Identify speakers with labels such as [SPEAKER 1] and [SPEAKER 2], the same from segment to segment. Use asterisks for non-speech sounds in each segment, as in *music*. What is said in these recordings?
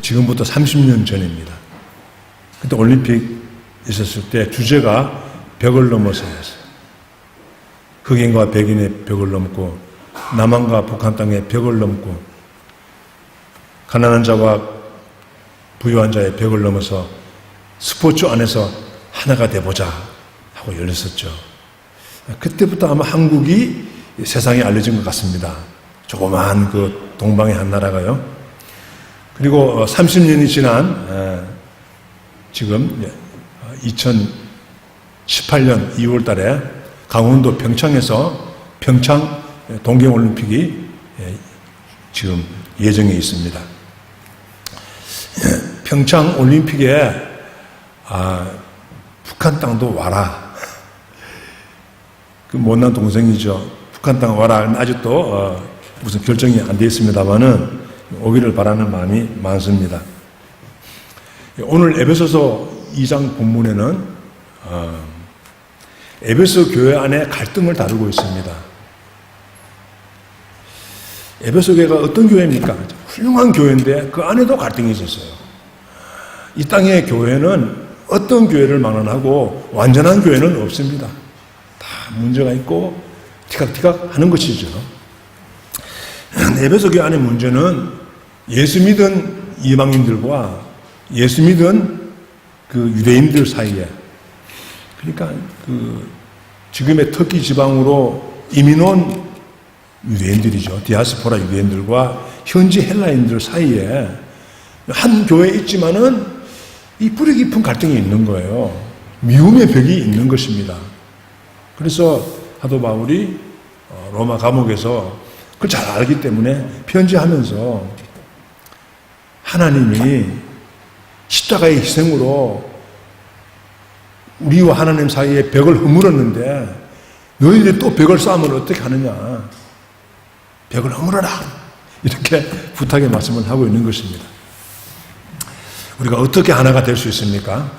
[SPEAKER 1] 지금부터 30년 전입니다. 그때 올림픽 있었을 때 주제가 벽을 넘어서였어요. 흑인과 백인의 벽을 넘고 남한과 북한 땅의 벽을 넘고 가난한 자와 부유한 자의 벽을 넘어서 스포츠 안에서 하나가 돼보자 하고 열렸었죠. 그때부터 아마 한국이 세상에 알려진 것 같습니다. 조그마한 그 동방의 한 나라가요. 그리고 30년이 지난 에, 지금 2018년 2월 달에 강원도 평창에서 평창 동계올림픽이 예, 지금 예정에 있습니다. *clears throat* 평창 올림픽에 아, 북한 땅도 와라. *laughs* 그 못난 동생이죠. 북한 땅 와라. 아직도 어, 무슨 결정이 안 되어 있습니다만은 오기를 바라는 마음이 많습니다. 오늘 에베소서 2장 본문에는 어, 에베소 교회 안에 갈등을 다루고 있습니다. 에베소 교회가 어떤 교회입니까? 훌륭한 교회인데 그 안에도 갈등이 있었어요. 이 땅의 교회는 어떤 교회를 망언하고 완전한 교회는 없습니다. 다 문제가 있고 티각티각 하는 것이죠. 에베소 교회 안의 문제는 예수 믿은 이방인들과 예수 믿은 그 유대인들 사이에 그러니까 그 지금의 터키 지방으로 이민 온 유대인들이죠. 디아스포라 유대인들과 현지 헬라인들 사이에 한 교회에 있지만은 이 뿌리 깊은 갈등이 있는 거예요. 미움의 벽이 있는 것입니다. 그래서 사도 바울이 어, 로마 감옥에서 그걸 잘 알기 때문에 편지하면서 하나님이 십자가의 희생으로 우리와 하나님 사이에 벽을 허물었는데 너희들이 또 벽을 쌓으면 어떻게 하느냐. 벽을 허물어라. 이렇게 부탁의 말씀을 하고 있는 것입니다. 우리가 어떻게 하나가 될 수 있습니까?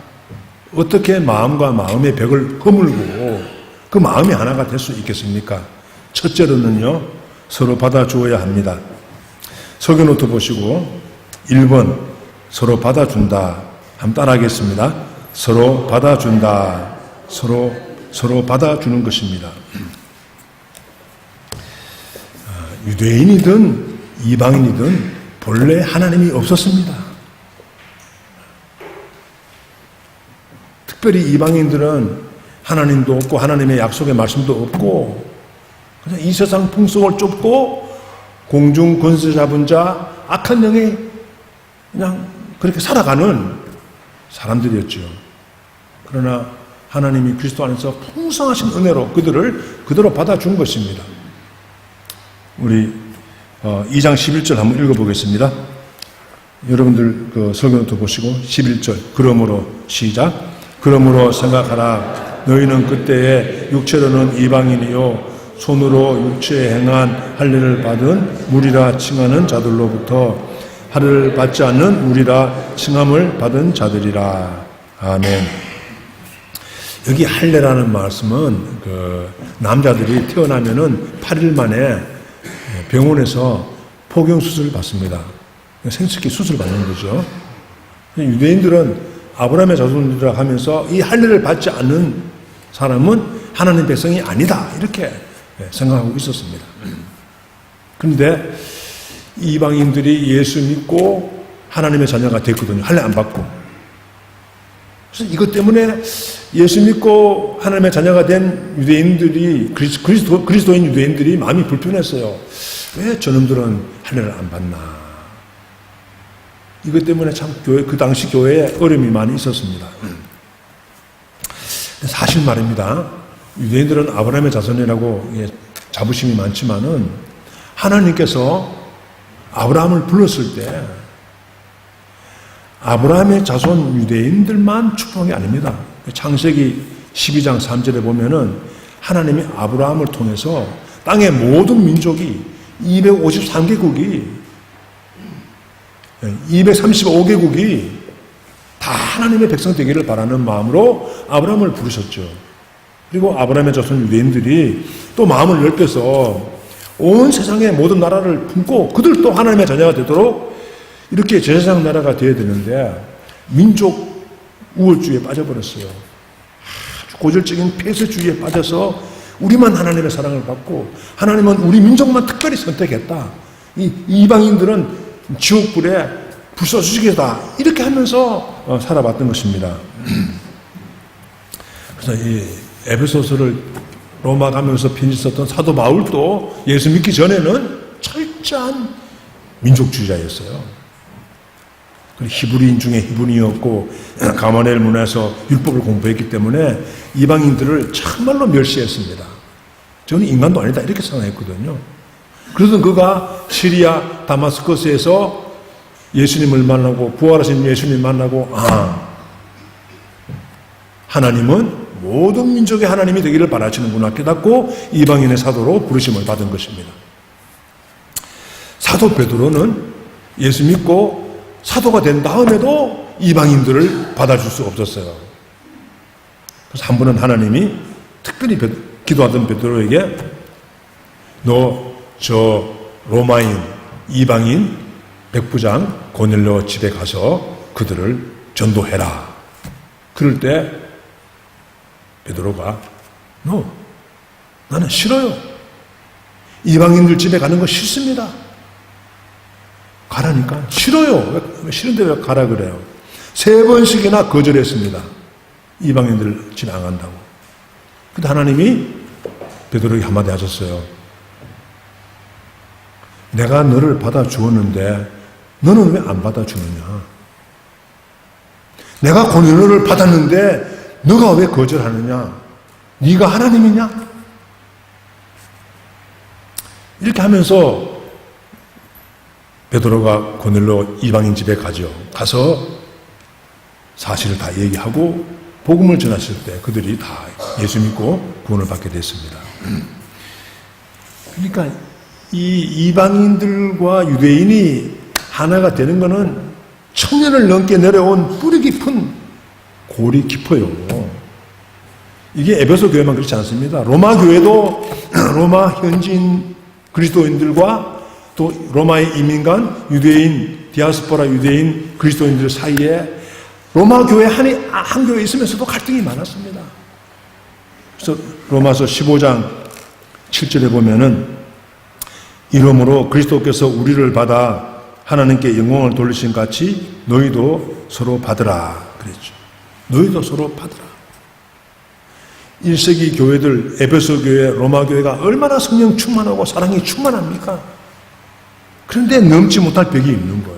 [SPEAKER 1] 어떻게 마음과 마음의 벽을 허물고 그 마음이 하나가 될 수 있겠습니까? 첫째로는요, 서로 받아주어야 합니다. 석연노트 보시고 1번 서로 받아준다. 한번 따라하겠습니다. 서로 받아준다. 서로 서로 받아주는 것입니다. 아, 유대인이든 이방인이든 본래 하나님이 없었습니다. 특별히 이방인들은 하나님도 없고 하나님의 약속의 말씀도 없고 이 세상 풍속을 쫓고 공중 권세 잡은 자 악한 영에 그냥 그렇게 살아가는 사람들이었죠. 그러나 하나님이 그리스도 안에서 풍성하신 은혜로 그들을 그대로 받아준 것입니다. 우리 2장 11절 한번 읽어보겠습니다. 여러분들 그 설교노트 보시고 11절 그러므로 시작 그러므로 생각하라 너희는 그때에 육체로는 이방인이요 손으로 육체에 행한 할례를 받은 무리라 칭하는 자들로부터 할례를 받지 않는 무리라 칭함을 받은 자들이라 아멘. 여기 할례라는 말씀은 그 남자들이 태어나면은 8일 만에 병원에서 포경 수술을 받습니다. 생식기 수술 받는 거죠. 유대인들은 아브라함의 자손들이라 하면서 이 할례를 받지 않는 사람은 하나님 백성이 아니다 이렇게 생각하고 있었습니다. 그런데 이방인들이 예수 믿고 하나님의 자녀가 됐거든요. 할례 안 받고. 그래서 이것 때문에 예수 믿고 하나님의 자녀가 된 유대인들이 그리스도, 그리스도인 유대인들이 마음이 불편했어요. 왜 저놈들은 할례를 안 받나? 이것 때문에 참 교회 그 당시 교회에 어려움이 많이 있었습니다. 사실 말입니다. 유대인들은 아브라함의 자손이라고 자부심이 많지만은 하나님께서 아브라함을 불렀을 때 아브라함의 자손 유대인들만 축복한 게 아닙니다. 창세기 12장 3절에 보면은 하나님이 아브라함을 통해서 땅의 모든 민족이 253개국이 235개국이 다 하나님의 백성 되기를 바라는 마음으로 아브라함을 부르셨죠. 그리고 아브라함의 자손 유대인들이 또 마음을 넓혀서 온 세상의 모든 나라를 품고 그들도 하나님의 자녀가 되도록 이렇게 제사장 나라가 되어야 되는데 민족 우월주의에 빠져버렸어요. 아주 고질적인 폐쇄주의에 빠져서 우리만 하나님의 사랑을 받고 하나님은 우리 민족만 특별히 선택했다. 이 이방인들은 지옥불에 불쏘시개다. 이렇게 하면서 어, 살아왔던 것입니다. *clears throat* 그래서 이 에베소서를 로마 가면서 편지 썼던 사도 바울도 예수 믿기 전에는 철저한 민족주의자였어요. 그리고 히브리인 중에 히브리였고 *clears throat* 가마넬 문화에서 율법을 공부했기 때문에 이방인들을 정말로 멸시했습니다. 저는 인간도 아니다 이렇게 생각했거든요. 그러던 그가 시리아 다마스커스에서 예수님을 만나고 부활하신 예수님 만나고 아 하나님은 모든 민족의 하나님이 되기를 바라시는구나 깨닫고 이방인의 사도로 부르심을 받은 것입니다. 사도 베드로는 예수 믿고 사도가 된 다음에도 이방인들을 받아줄 수 없었어요. 그래서 한 번은 하나님이 특별히 베- 기도하던 베드로에게 너 저 로마인 이방인 백부장 고넬로 집에 가서 그들을 전도해라. 그럴 때 베드로가 너 나는 싫어요. 이방인들 집에 가는 거 싫습니다. 가라니까 싫어요. 왜- 왜 싫은데 왜 가라 그래요? 세 번씩이나 거절했습니다. 이방인들 집에 안 간다고. 근데 하나님이 베드로에게 한마디 하셨어요. 내가 너를 받아 주었는데 너는 왜 안 받아 주느냐? 내가 고뇌를 받았는데 너가 왜 거절하느냐? 네가 하나님이냐? 이렇게 하면서 베드로가 고넬로 이방인 집에 가죠. 가서 사실을 다 얘기하고 복음을 전하실 때 그들이 다 예수 믿고 구원을 받게 됐습니다. 그러니까 이 이방인들과 유대인이 하나가 되는 것은 천년을 넘게 내려온 뿌리 깊은 골이 깊어요. 이게 에베소 교회만 그렇지 않습니다. 로마 교회도 *clears throat* 로마 현지인 그리스도인들과 또 로마의 이민간 유대인 디아스포라 유대인 그리스도인들 사이에 로마 교회 한, 한 교회 있으면서도 갈등이 많았습니다. 그래서 로마서 15장 7절에 보면은 이러므로 그리스도께서 우리를 받아 하나님께 영광을 돌리신 같이 너희도 서로 받으라 그랬죠. 너희도 서로 받으라. 1세기 교회들 에베소 교회, 로마 교회가 얼마나 성령 충만하고 사랑이 충만합니까? 그런데 넘지 못할 벽이 있는 거예요.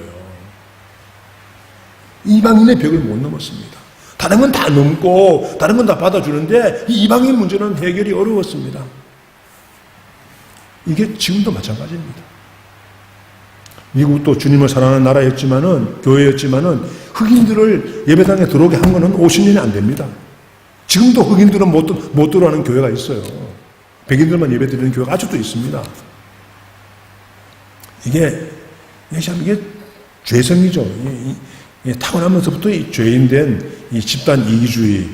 [SPEAKER 1] 이방인의 벽을 못 넘었습니다. 다른 건 다 넘고 다른 건 다 받아주는데 이 이방인 문제는 해결이 어려웠습니다. 이게 지금도 마찬가지입니다. 미국도 주님을 사랑하는 나라였지만은 교회였지만은 흑인들을 예배당에 들어오게 한 거는 50년이 안 됩니다. 지금도 흑인들은 못, 들- 못 들어가는 교회가 있어요. 백인들만 예배 드리는 교회가 아직도 있습니다. 이게, 이게 참 이게 죄성이죠. 이, 이, 이 타고나면서부터 이 죄인된 이 집단 이기주의,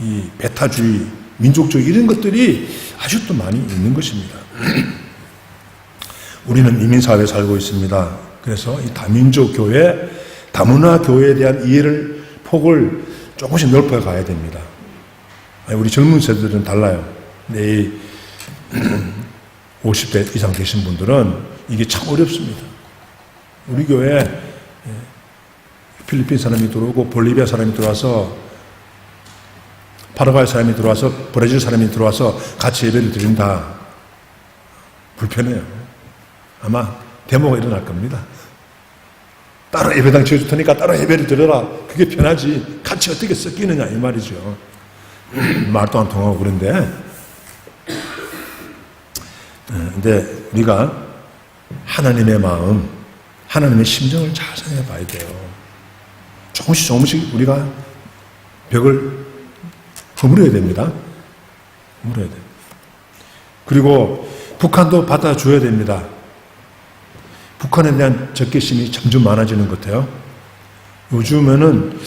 [SPEAKER 1] 이 배타주의, 민족주의 이런 것들이 아직도 많이 있는 것입니다. 우리는 이민사회에 살고 있습니다. 그래서 이 다민족 교회, 다문화 교회에 대한 이해를, 폭을 조금씩 넓혀 가야 됩니다. 우리 젊은 세대들은 달라요. 근데 이 *clears throat* 50대 이상 되신 분들은 이게 참 어렵습니다. 우리 교회 예, 필리핀 사람이 들어오고 볼리비아 사람이 들어와서 파라과이 사람이 들어와서 브라질 사람이 들어와서 같이 예배를 드린다. 불편해요. 아마 데모가 일어날 겁니다. 따로 예배당 지어줄 테니까 따로 예배를 드려라. 그게 편하지. 같이 어떻게 섞이느냐 이 말이죠. *clears throat* 말도 안 통하고 그런데 어, 근데 우리가 하나님의 마음, 하나님의 심정을 잘 생각해 봐야 돼요. 조금씩 조금씩 우리가 벽을 허물어야 됩니다. 허물어야 돼요. 그리고 북한도 받아줘야 됩니다. 북한에 대한 적개심이 점점 많아지는 것 같아요. 요즘에는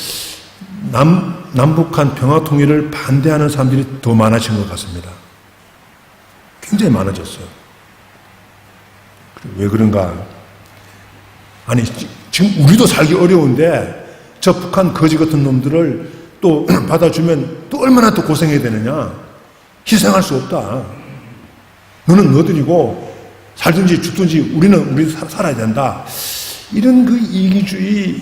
[SPEAKER 1] 남, 남북한 평화 통일을 반대하는 사람들이 더 많아진 것 같습니다. 굉장히 많아졌어요. 왜 그런가? 아니, 지- 지금 우리도 살기 어려운데 저 북한 거지 같은 놈들을 또 *clears throat* 받아주면 또 얼마나 또 고생해야 되느냐. 희생할 수 없다. 너는 너들이고 살든지 죽든지 우리는 우리 살- 살아야 된다. 이런 그 이기주의,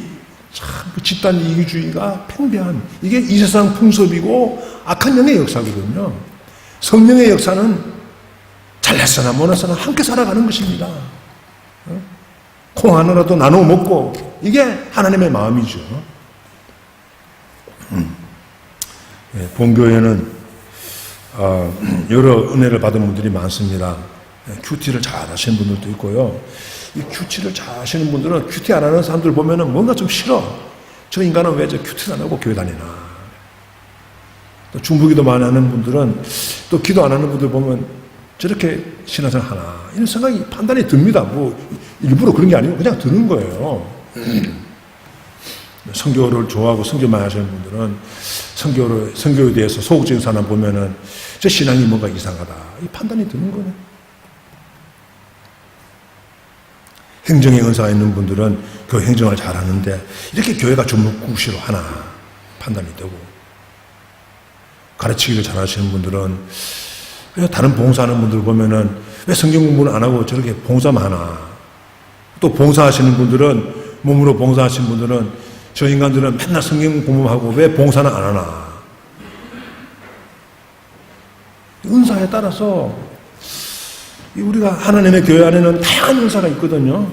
[SPEAKER 1] 참 그 집단 이기주의가 팽배한 이게 이 세상 풍습이고 악한 영의 역사거든요. 성령의 역사는 잘났으나 못났으나 함께 살아가는 것입니다. 어? 콩 하나라도 나눠 먹고 이게 하나님의 마음이죠. 음. 예, 본교회는 어, *clears throat* 여러 은혜를 받은 분들이 많습니다. 예, 큐티를 잘 하시는 분들도 있고요. 이 큐티를 잘 하시는 분들은 큐티 안 하는 사람들 보면은 뭔가 좀 싫어. 저 인간은 왜 저 큐티를 안 하고 교회 다니나. 또 중부기도 많이 하는 분들은 또 기도 안 하는 분들 보면 저렇게 신앙생활 하나. 이런 생각이 판단이 듭니다. 뭐 일부러 그런 게 아니고 그냥 드는 거예요. 성교를 좋아하고 성교 많이 하시는 분들은 성교를, 성교에 대해서 소극적인 사람 보면은 저 신앙이 뭔가 이상하다. 이 판단이 드는 거네. 행정의 은사가 있는 분들은 교회 행정을 잘 하는데 이렇게 교회가 주먹구시로 하나 판단이 되고 가르치기를 잘 하시는 분들은 왜 다른 봉사하는 분들 보면은 왜 성경 공부는 안 하고 저렇게 봉사만 하나? 또 봉사하시는 분들은 몸으로 봉사하시는 분들은 저 인간들은 맨날 성경 공부하고 왜 봉사는 안 하나? 은사에 따라서 이 우리가 하나님의 교회 안에는 다양한 은사가 있거든요.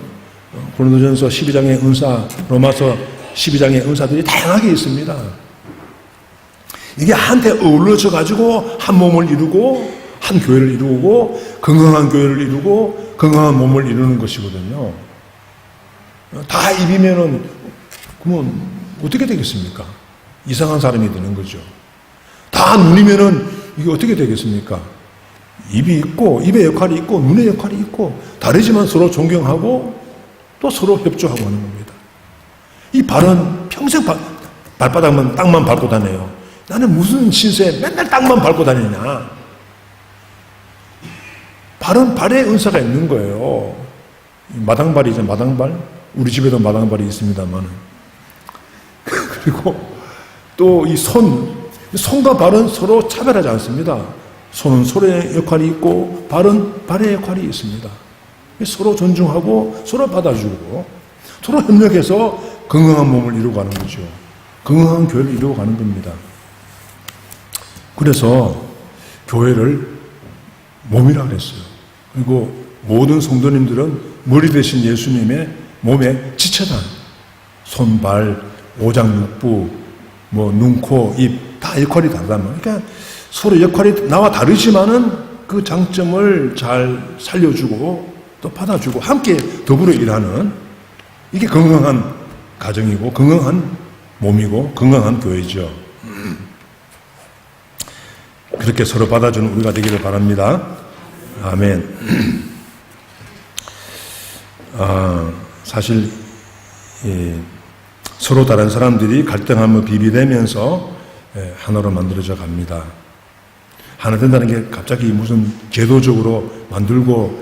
[SPEAKER 1] 어, 고린도전서 12장의 은사, 로마서 12장의 은사들이 다양하게 있습니다. 이게 한테 어우러져 가지고 한 몸을 이루고 한 교회를 이루고 건강한 교회를 이루고 건강한 몸을 이루는 것이거든요. 어, 다 입이면은 그러면 어떻게 되겠습니까? 이상한 사람이 되는 거죠. 다 눈이면은 이게 어떻게 되겠습니까? 입이 있고 입의 역할이 있고 눈의 역할이 있고 다르지만 서로 존경하고 또 서로 협조하고 하는 겁니다. 이 발은 평생 발, 발바닥만 땅만 밟고 다녀요. 나는 무슨 신세 맨날 땅만 밟고 다니냐. 발은 발에 은사가 있는 거예요. 마당발이죠, 마당발. 우리 집에도 마당발이 있습니다만. *laughs* 그리고 또 이 손, 손과 발은 서로 차별하지 않습니다. 손은 손의 역할이 있고 발은 발의 역할이 있습니다. 서로 존중하고 서로 받아주고 서로 협력해서 건강한 몸을 이루고 가는 거죠. 건강한 교회를 이루고 가는 겁니다. 그래서 교회를 몸이라 그랬어요. 그리고 모든 성도님들은 머리 대신 예수님의 몸에 지체단 손, 발, 오장육부, 뭐 눈, 코, 입 다 역할이 다르단 말이에요. 그러니까 서로 역할이 나와 다르지만은 그 장점을 잘 살려주고 또 받아주고 함께 더불어 일하는 이게 건강한 가정이고 건강한 몸이고 건강한 교회죠. 그렇게 서로 받아주는 우리가 되기를 바랍니다. 아멘. 아, 사실 예, 서로 다른 사람들이 갈등하며 비비되면서 예, 하나로 만들어져 갑니다. 하나 된다는 게 갑자기 무슨 제도적으로 만들고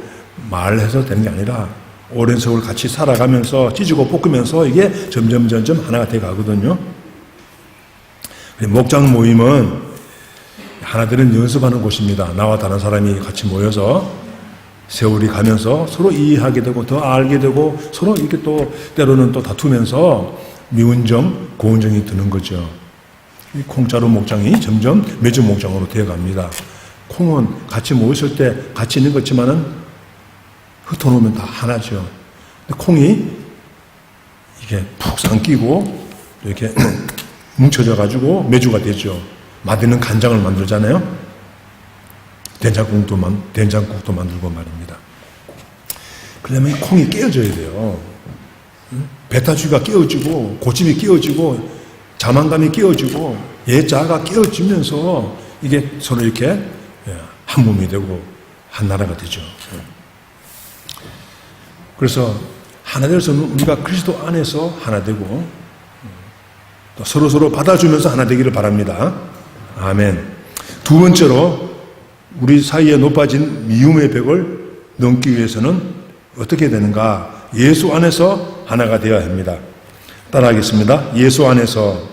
[SPEAKER 1] 말해서 되는 게 아니라 오랜 세월 같이 살아가면서 찢고 볶으면서 이게 점점 점점 하나가 돼 가거든요. 목장 모임은 하나들은 연습하는 곳입니다. 나와 다른 사람이 같이 모여서 세월이 가면서 서로 이해하게 되고 더 알게 되고 서로 이렇게 또 때로는 또 다투면서 미운 점, 고운 점이 드는 거죠. 이 콩자루 목장이 점점 매주 목장으로 되어갑니다. 콩은 같이 모였을 때 같이 있는 것지만은 흩어놓으면 다 하나죠. 콩이 이게 푹 삼키고 이렇게 *clears throat* 뭉쳐져 가지고 매주가 되죠. 마디는 간장을 만들잖아요. 된장국도 만 된장국도 만들고 말입니다. 그러면 콩이 깨어져야 돼요. 베타주가 깨어지고 고집이 깨어지고 자만감이 깨어지고 예자가 깨어지면서 이게 서로 이렇게 예, 한 몸이 되고 한 나라가 되죠. 그래서 하나 되어서는 우리가 그리스도 안에서 하나 되고 또 서로 서로 받아주면서 하나 되기를 바랍니다. 아멘. 두 번째로 우리 사이에 높아진 미움의 벽을 넘기 위해서는 어떻게 되는가? 예수 안에서 하나가 되어야 합니다. 따라하겠습니다. 예수 안에서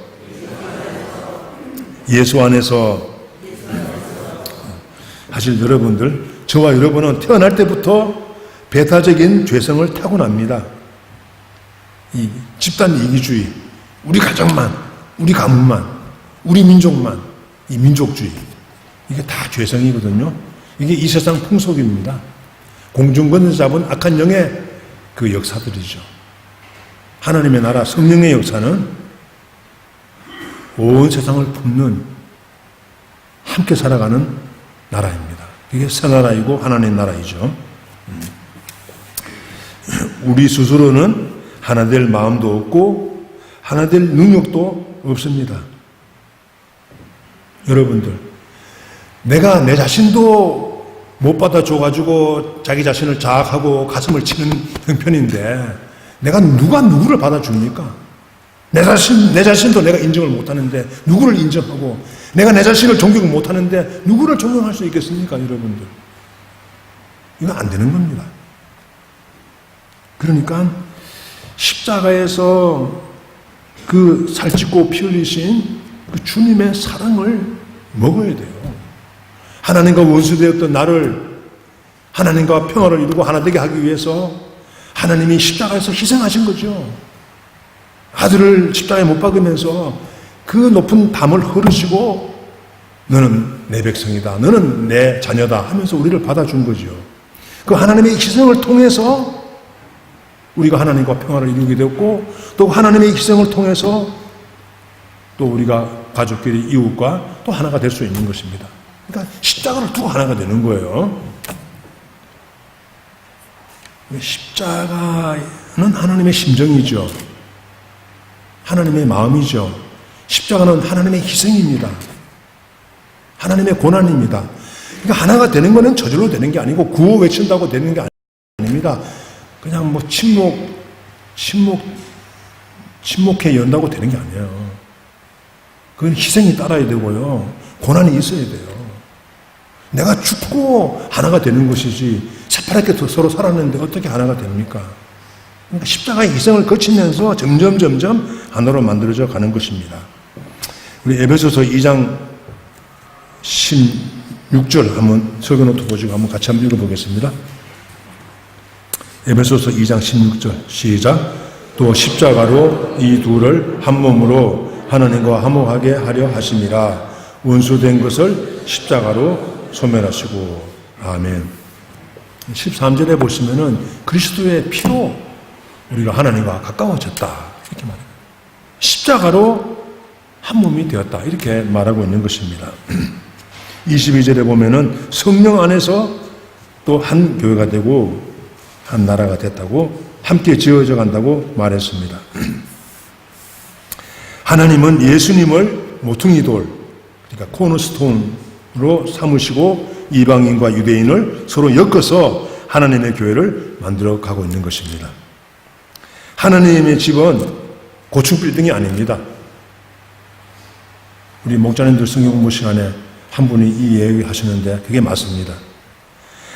[SPEAKER 1] 예수 안에서 사실 여러분들 저와 여러분은 태어날 때부터 배타적인 죄성을 타고납니다. 이 집단 이기주의, 우리 가정만, 우리 가문만, 우리 민족만, 이 민족주의 이게 다 죄성이거든요. 이게 이 세상 풍속입니다. 공중권을 잡은 악한 영의 그 역사들이죠. 하나님의 나라 성령의 역사는 온 세상을 품는 함께 살아가는 나라입니다. 이게 새 나라이고 하나님 나라이죠. 음. *clears throat* 우리 스스로는 하나 될 마음도 없고 하나 될 능력도 없습니다. 여러분들, 내가 내 자신도 못 받아줘가지고 자기 자신을 자학하고 가슴을 치는 형편인데 내가 누가 누구를 받아줍니까? 내 자신, 내 자신도 내가 인정을 못하는데 누구를 인정하고 내가 내 자신을 존경을 못하는데 누구를 존경할 수 있겠습니까, 여러분들? 이거 안 되는 겁니다. 그러니까 십자가에서 그 살찌고 피 흘리신 그 주님의 사랑을 먹어야 돼요. 하나님과 원수되었던 나를 하나님과 평화를 이루고 하나 되게 하기 위해서 하나님이 십자가에서 희생하신 거죠. 아들을 십자가에 못 박으면서 그 높은 담을 흐르시고 너는 내 백성이다. 너는 내 자녀다 하면서 우리를 받아준 거죠. 그 하나님의 희생을 통해서 우리가 하나님과 평화를 이루게 되었고 또 하나님의 희생을 통해서 또 우리가 가족끼리 이웃과 또 하나가 될 수 있는 것입니다. 그러니까 십자가를 두고 하나가 되는 거예요. 십자가는 하나님의 심정이죠. 하나님의 마음이죠. 십자가는 하나님의 희생입니다. 하나님의 고난입니다. 그러니까 하나가 되는 것은 저절로 되는 게 아니고 구호 외친다고 되는 게 아닙니다. 그냥 뭐 침묵, 침묵, 침묵해 연다고 되는 게 아니에요. 그건 희생이 따라야 되고요. 고난이 있어야 돼요. 내가 죽고 하나가 되는 것이지 새파랗게 서로 살았는데 어떻게 하나가 됩니까? 그러니까 십자가의 희생을 거치면서 점점 점점 하나로 만들어져 가는 것입니다. 우리 에베소서 2장 16절 한번 설교노트 보시고 한번 같이 한번 읽어보겠습니다. 에베소서 2장 16절 시작 또 십자가로 이 둘을 한 몸으로 하나님과 화목하게 하려 하심이라 원수된 것을 십자가로 소멸하시고 아멘 13절에 보시면은 그리스도의 피로 우리가 하나님과 가까워졌다 이렇게 말해요 십자가로 한 몸이 되었다 이렇게 말하고 있는 것입니다 *clears throat* 22절에 보면은 성령 안에서 또 한 교회가 되고 한 나라가 됐다고 함께 지어져 간다고 말했습니다. *clears throat* 하나님은 예수님을 모퉁이 돌, 그러니까 코너스톤으로 삼으시고 이방인과 유대인을 서로 엮어서 하나님의 교회를 만들어 가고 있는 것입니다. 하나님의 집은 고층 빌딩이 아닙니다. 우리 목자님들 성경 공부 시간에 한 분이 이 얘기 하시는데 그게 맞습니다.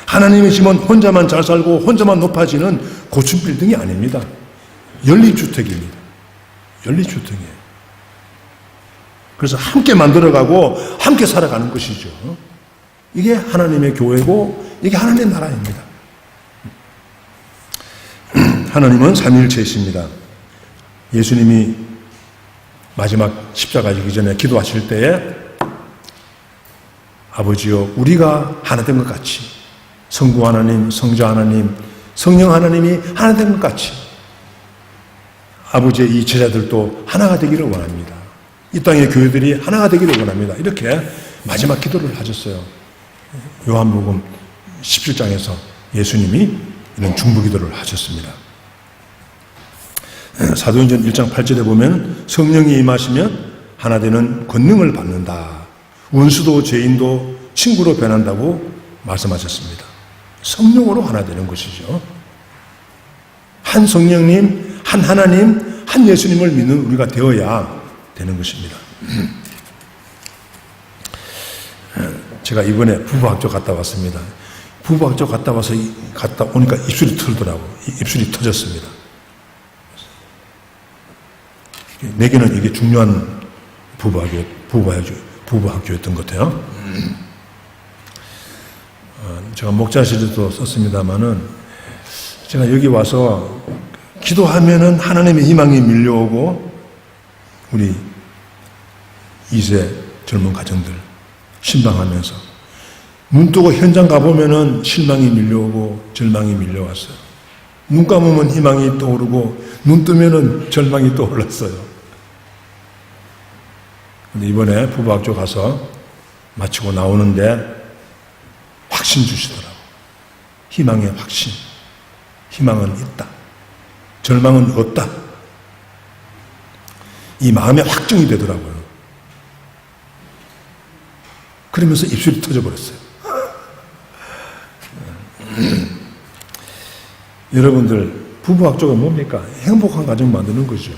[SPEAKER 1] 하나님의 집은 혼자만 잘 살고 혼자만 높아지는 고층 빌딩이 아닙니다. 연립주택입니다. 연립주택이에요. 그래서 함께 만들어가고 함께 살아가는 것이죠. 이게 하나님의 교회고 이게 하나님의 나라입니다. 하나님은 삼일체이십니다. 예수님이 마지막 십자가 지기 전에 기도하실 때에 아버지여 우리가 하나 된 것 같이 성부 하나님, 성자 하나님, 성령 하나님이 하나 된 것 같이 아버지의 이 제자들도 하나가 되기를 원합니다. 이 땅의 교회들이 하나가 되기를 원합니다. 이렇게 마지막 기도를 하셨어요. 요한복음 17장에서 예수님이 이런 중부 기도를 하셨습니다. 사도행전 1장 8절에 보면 성령이 임하시면 하나 되는 권능을 받는다. 원수도 죄인도 친구로 변한다고 말씀하셨습니다. 성령으로 하나 되는 것이죠. 한 성령님, 한 하나님, 한 예수님을 믿는 우리가 되어야 되는 것입니다. 제가 이번에 부부학교 갔다 왔습니다. 부부학교 갔다 와서 이- 갔다 오니까 입술이 털더라고. 이- 입술이 터졌습니다. 내게는 이게 중요한 부부학교, 부부학교, 부부학교였던 것 같아요. 어, 제가 목자실에도 썼습니다만은 제가 여기 와서 기도하면은 하나님의 희망이 밀려오고 우리 이세 젊은 가정들 신방하면서 눈 뜨고 현장 가보면은 실망이 밀려오고 절망이 밀려왔어요. 눈 감으면 희망이 떠오르고 눈 뜨면은 절망이 떠올랐어요. 근데 이번에 부부학교 가서 마치고 나오는데 확신 주시더라고. 희망의 확신. 희망은 있다. 절망은 없다. 이 마음에 확정이 되더라고요. 그러면서 입술이 터져버렸어요. *laughs* 여러분들, 부부학조가 뭡니까? 행복한 가정 만드는 거죠.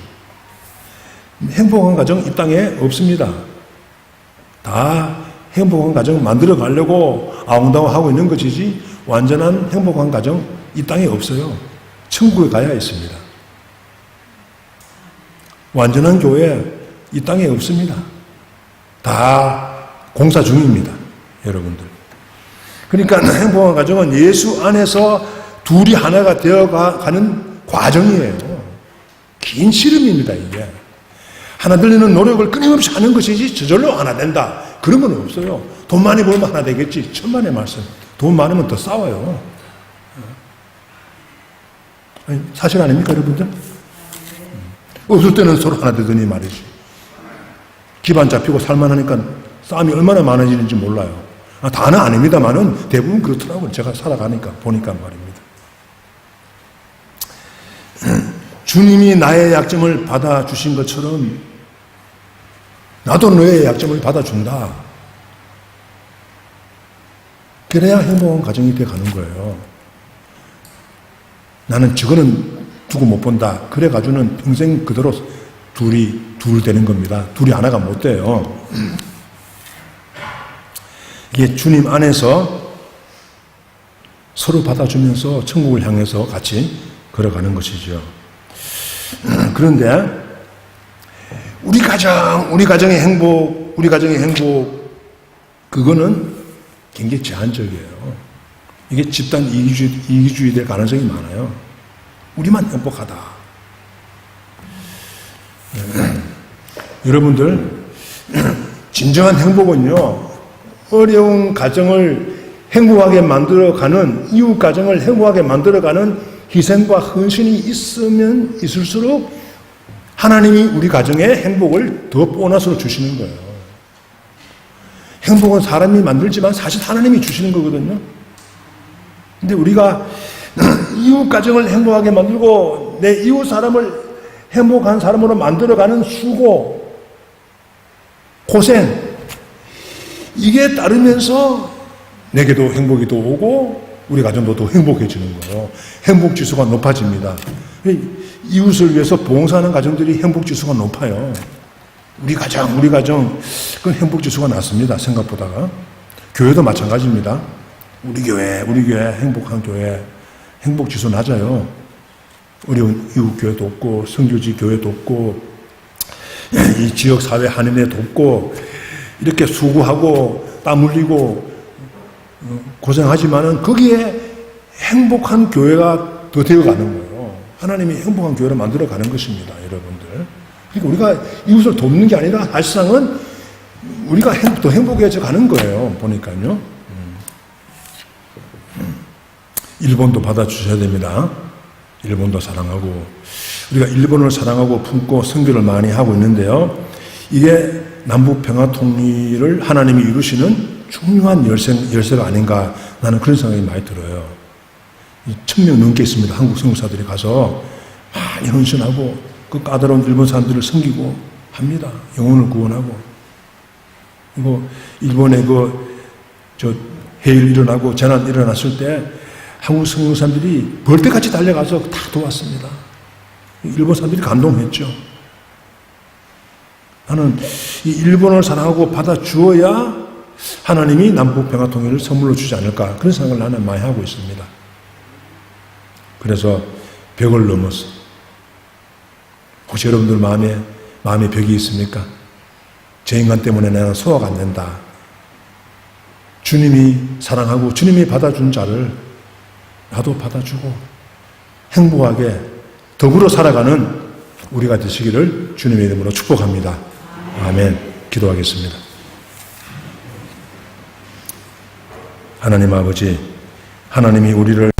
[SPEAKER 1] 행복한 가정 이 땅에 없습니다. 다 행복한 가정 만들어 가려고 아웅다웅 하고 있는 것이지 완전한 행복한 가정 이 땅에 없어요. 천국에 가야 있습니다. 완전한 교회 이 땅에 없습니다. 다 공사 중입니다. 여러분들. 그러니까 *clears throat* 행복한 가정은 예수 안에서 둘이 하나가 되어 가는 과정이에요. 긴 씨름입니다, 이게. 하나 되려는 노력을 끊임없이 하는 것이지 저절로 하나 된다. 그런 건 없어요. 돈 많이 벌면 하나 되겠지. 천만의 말씀. 돈 많으면 더 싸워요. 사실 아닙니까, 여러분들? 없을 때는 서로 하나 되더니 말이지. 기반 잡히고 살만하니까 싸움이 얼마나 많아지는지 몰라요. 아, 다는 아닙니다만은 대부분 그렇더라고요. 제가 살아가니까, 보니까 말입니다. *clears throat* 주님이 나의 약점을 받아주신 것처럼 나도 너의 약점을 받아준다. 그래야 행복한 가정이 돼 가는 거예요. 나는 저거는 두고 못 본다. 그래 가지고는 평생 그대로 둘이 둘 되는 겁니다. 둘이 하나가 못 돼요. 이게 주님 안에서 서로 받아주면서 천국을 향해서 같이 걸어가는 것이죠. *clears throat* 그런데 우리 가정, 우리 가정의 행복, 우리 가정의 행복, 그거는 굉장히 제한적이에요. 이게 집단 이기주의, 이기주의 될 가능성이 많아요. 우리만 행복하다. *clears throat* 여러분들, *clears throat* 진정한 행복은요, 어려운 가정을 행복하게 만들어가는, 이웃 가정을 행복하게 만들어가는 희생과 헌신이 있으면 있을수록 하나님이 우리 가정의 행복을 더 보너스로 주시는 거예요. 행복은 사람이 만들지만 사실 하나님이 주시는 거거든요. 근데 우리가 *clears throat* 이웃 가정을 행복하게 만들고 내 이웃 사람을 행복한 사람으로 만들어가는 수고, 고생, 이게 따르면서 내게도 행복이 더 오고 우리 가정도 더 행복해지는 거예요. 행복 지수가 높아집니다. 이웃을 위해서 봉사하는 가정들이 행복 지수가 높아요. 우리 가정, 우리 가정, 그건 행복 지수가 낮습니다. 생각보다가. 교회도 마찬가지입니다. 우리 교회, 우리 교회, 행복한 교회, 행복 지수 낮아요. 어려운 이웃 교회도 없고, 성교지 교회도 없고, 이 지역 사회 한인회 돕고, 이렇게 수고하고, 땀 흘리고, 어, 고생하지만은 거기에 행복한 교회가 더 되어가는 거예요. 하나님이 행복한 교회를 만들어 가는 것입니다, 여러분들. 그러니까 우리가 이웃을 돕는 게 아니라 사실상은 우리가 행- 더 행복해져 가는 거예요, 보니까요. 음. 음. 일본도 받아주셔야 됩니다. 일본도 사랑하고 우리가 일본을 사랑하고 품고 선교를 많이 하고 있는데요. 이게 남북 평화 통일을 하나님이 이루시는 중요한 열쇠, 열쇠가 아닌가 나는 그런 생각이 많이 들어요. 천명 넘게 있습니다. 한국 선교사들이 가서 많이 헌신하고 그 까다로운 일본 사람들을 섬기고 합니다. 영혼을 구원하고. 그리고 일본에 그, 저, 해일 일어나고 재난 일어났을 때 한국 선교사들이 벌떼같이 달려가서 다 도왔습니다. 일본 사람들이 감동했죠. 나는 이 일본을 사랑하고 받아 주어야 하나님이 남북 평화 통일을 선물로 주지 않을까 그런 생각을 나는 많이 하고 있습니다. 그래서 벽을 넘어서 혹시 여러분들 마음에 마음에 벽이 있습니까? 제 인간 때문에 나는 소화가 안 된다. 주님이 사랑하고 주님이 받아준 자를 나도 받아주고 행복하게 더불어 살아가는 우리가 되시기를 주님의 이름으로 축복합니다. 아멘. 기도하겠습니다. 하나님 아버지, 하나님이 우리를